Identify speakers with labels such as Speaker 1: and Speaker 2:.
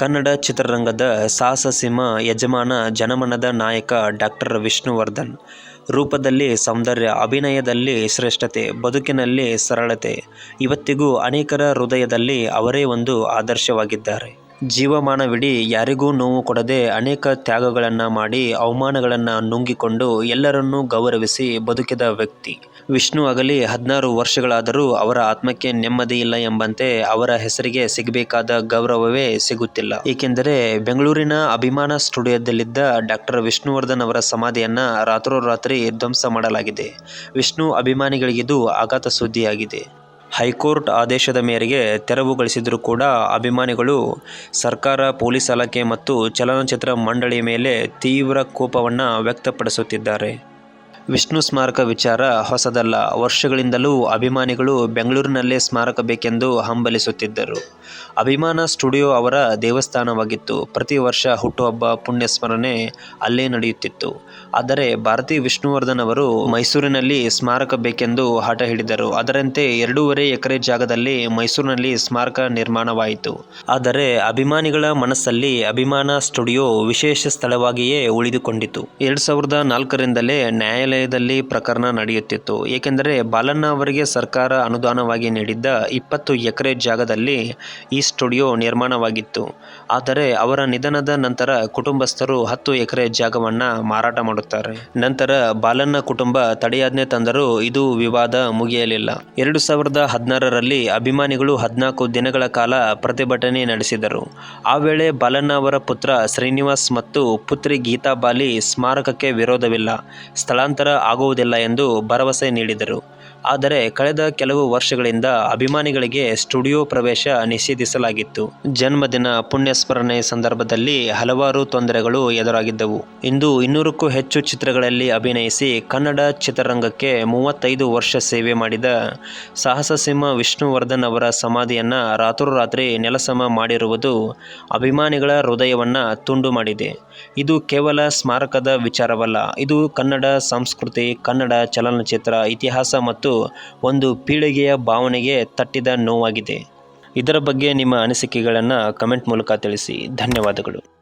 Speaker 1: ಕನ್ನಡ ಚಿತ್ರರಂಗದ ಸಾಹಸ ಸಿಂಹ ಯಜಮಾನ ಜನಮನದ ನಾಯಕ ಡಾಕ್ಟರ್ ವಿಷ್ಣುವರ್ಧನ್. ರೂಪದಲ್ಲಿ ಸೌಂದರ್ಯ, ಅಭಿನಯದಲ್ಲಿ ಶ್ರೇಷ್ಠತೆ, ಬದುಕಿನಲ್ಲಿ ಸರಳತೆ. ಇವತ್ತಿಗೂ ಅನೇಕರ ಹೃದಯದಲ್ಲಿ ಅವರೇ ಒಂದು ಆದರ್ಶವಾಗಿದ್ದಾರೆ. ಜೀವಮಾನವಿಡೀ ಯಾರಿಗೂ ನೋವು ಕೊಡದೆ ಅನೇಕ ತ್ಯಾಗಗಳನ್ನು ಮಾಡಿ ಅವಮಾನಗಳನ್ನು ನುಂಗಿಕೊಂಡು ಎಲ್ಲರನ್ನೂ ಗೌರವಿಸಿ ಬದುಕಿದ ವ್ಯಕ್ತಿ. ವಿಷ್ಣು ಅಗಲಿ ಹದಿನಾರು ವರ್ಷಗಳಾದರೂ ಅವರ ಆತ್ಮಕ್ಕೆ ನೆಮ್ಮದಿ ಇಲ್ಲ ಎಂಬಂತೆ ಅವರ ಹೆಸರಿಗೆ ಸಿಗಬೇಕಾದ ಗೌರವವೇ ಸಿಗುತ್ತಿಲ್ಲ. ಏಕೆಂದರೆ ಬೆಂಗಳೂರಿನ ಅಭಿಮಾನ ಸ್ಟುಡಿಯೋದಲ್ಲಿದ್ದ ಡಾಕ್ಟರ್ ವಿಷ್ಣುವರ್ಧನ್ ಅವರ ಸಮಾಧಿಯನ್ನು ರಾತ್ರೋರಾತ್ರಿ ಧ್ವಂಸ ಮಾಡಲಾಗಿದೆ. ವಿಷ್ಣು ಅಭಿಮಾನಿಗಳಿಗಿದು ಆಘಾತ ಸುದ್ದಿಯಾಗಿದೆ. ಹೈಕೋರ್ಟ್ ಆದೇಶದ ಮೇರೆಗೆ ತೆರವುಗೊಳಿಸಿದರೂ ಕೂಡ ಅಭಿಮಾನಿಗಳು ಸರ್ಕಾರ, ಪೊಲೀಸ್ ಇಲಾಖೆ ಮತ್ತು ಚಲನಚಿತ್ರ ಮಂಡಳಿ ಮೇಲೆ ತೀವ್ರ ಕೋಪವನ್ನು ವ್ಯಕ್ತಪಡಿಸುತ್ತಿದ್ದಾರೆ. ವಿಷ್ಣು ಸ್ಮಾರಕ ವಿಚಾರ ಹೊಸದಲ್ಲ. ವರ್ಷಗಳಿಂದಲೂ ಅಭಿಮಾನಿಗಳು ಬೆಂಗಳೂರಿನಲ್ಲೇ ಸ್ಮಾರಕ ಬೇಕೆಂದು ಹಂಬಲಿಸುತ್ತಿದ್ದರು. ಅಭಿಮಾನ ಸ್ಟುಡಿಯೋ ಅವರ ದೇವಸ್ಥಾನವಾಗಿತ್ತು. ಪ್ರತಿ ವರ್ಷ ಹುಟ್ಟುಹಬ್ಬ ಪುಣ್ಯಸ್ಮರಣೆ ಅಲ್ಲೇ ನಡೆಯುತ್ತಿತ್ತು. ಆದರೆ ಭಾರತಿ ವಿಷ್ಣುವರ್ಧನ್ ಅವರು ಮೈಸೂರಿನಲ್ಲಿ ಸ್ಮಾರಕ ಬೇಕೆಂದು ಹಠ ಹಿಡಿದರು. ಅದರಂತೆ ಎರಡೂವರೆ ಎಕರೆ ಜಾಗದಲ್ಲಿ ಮೈಸೂರಿನಲ್ಲಿ ಸ್ಮಾರಕ ನಿರ್ಮಾಣವಾಯಿತು. ಆದರೆ ಅಭಿಮಾನಿಗಳ ಮನಸ್ಸಲ್ಲಿ ಅಭಿಮಾನ ಸ್ಟುಡಿಯೋ ವಿಶೇಷ ಸ್ಥಳವಾಗಿಯೇ ಉಳಿದುಕೊಂಡಿತು. ಎರಡು ಸಾವಿರದ ನಾಲ್ಕರಿಂದಲೇ ನ್ಯಾಯಾಲಯದಲ್ಲಿ ಪ್ರಕರಣ ನಡೆಯುತ್ತಿತ್ತು. ಏಕೆಂದರೆ ಬಾಲಣ್ಣ ಅವರಿಗೆ ಸರ್ಕಾರ ಅನುದಾನವಾಗಿ ನೀಡಿದ್ದ ಇಪ್ಪತ್ತು ಎಕರೆ ಜಾಗದಲ್ಲಿ ಈ ಸ್ಟುಡಿಯೋ ನಿರ್ಮಾಣವಾಗಿತ್ತು. ಆದರೆ ಅವರ ನಿಧನದ ನಂತರ ಕುಟುಂಬಸ್ಥರು ಹತ್ತು ಎಕರೆ ಜಾಗವನ್ನು ಮಾರಾಟ ಮಾಡುತ್ತಾರೆ. ನಂತರ ಬಾಲಣ್ಣ ಕುಟುಂಬ ತಡೆಯಾಜ್ಞೆ ತಂದರೂ ಇದು ವಿವಾದ ಮುಗಿಯಲಿಲ್ಲ. ಎರಡು ಸಾವಿರದ ಹದಿನಾರರಲ್ಲಿ ಅಭಿಮಾನಿಗಳು ಹದಿನಾಲ್ಕು ದಿನಗಳ ಕಾಲ ಪ್ರತಿಭಟನೆ ನಡೆಸಿದರು. ಆ ವೇಳೆ ಬಾಲಣ್ಣ ಅವರ ಪುತ್ರ ಶ್ರೀನಿವಾಸ್ ಮತ್ತು ಪುತ್ರಿ ಗೀತಾ ಬಾಲಿ ಸ್ಮಾರಕಕ್ಕೆ ವಿರೋಧವಿಲ್ಲ, ಸ್ಥಳಾಂತರ ಆಗುವುದಿಲ್ಲ ಎಂದು ಭರವಸೆ ನೀಡಿದರು. ಆದರೆ ಕಳೆದ ಕೆಲವು ವರ್ಷಗಳಿಂದ ಅಭಿಮಾನಿಗಳಿಗೆ ಸ್ಟುಡಿಯೋ ಪ್ರವೇಶ ನಿಷೇಧಿಸಲಾಗಿತ್ತು. ಜನ್ಮದಿನ ಪುಣ್ಯಸ್ಮರಣೆ ಸಂದರ್ಭದಲ್ಲಿ ಹಲವಾರು ತೊಂದರೆಗಳು ಎದುರಾಗಿದ್ದವು. ಇಂದು ಇನ್ನೂರಕ್ಕೂ ಹೆಚ್ಚು ಚಿತ್ರಗಳಲ್ಲಿ ಅಭಿನಯಿಸಿ ಕನ್ನಡ ಚಿತ್ರರಂಗಕ್ಕೆ ಮೂವತ್ತೈದು ವರ್ಷ ಸೇವೆ ಮಾಡಿದ ಸಾಹಸ ಸಿಂಹ ವಿಷ್ಣುವರ್ಧನ್ ಅವರ ಸಮಾಧಿಯನ್ನು ರಾತ್ರೋರಾತ್ರಿ ನೆಲಸಮ ಮಾಡಿರುವುದು ಅಭಿಮಾನಿಗಳ ಹೃದಯವನ್ನು ತುಂಡು ಮಾಡಿದೆ. ಇದು ಕೇವಲ ಸ್ಮಾರಕದ ವಿಚಾರವಲ್ಲ, ಇದು ಕನ್ನಡ ಸಂಸ್ಕೃತಿ, ಕನ್ನಡ ಚಲನಚಿತ್ರ, ಇತಿಹಾಸ ಮತ್ತು ಒಂದು ಪೀಳಿಗೆಯ ಭಾವನೆಗೆ ತಟ್ಟಿದ ನೋವಾಗಿದೆ. ಇದರ ಬಗ್ಗೆ ನಿಮ್ಮ ಅನಿಸಿಕೆಗಳನ್ನು ಕಮೆಂಟ್ ಮೂಲಕ ತಿಳಿಸಿ. ಧನ್ಯವಾದಗಳು.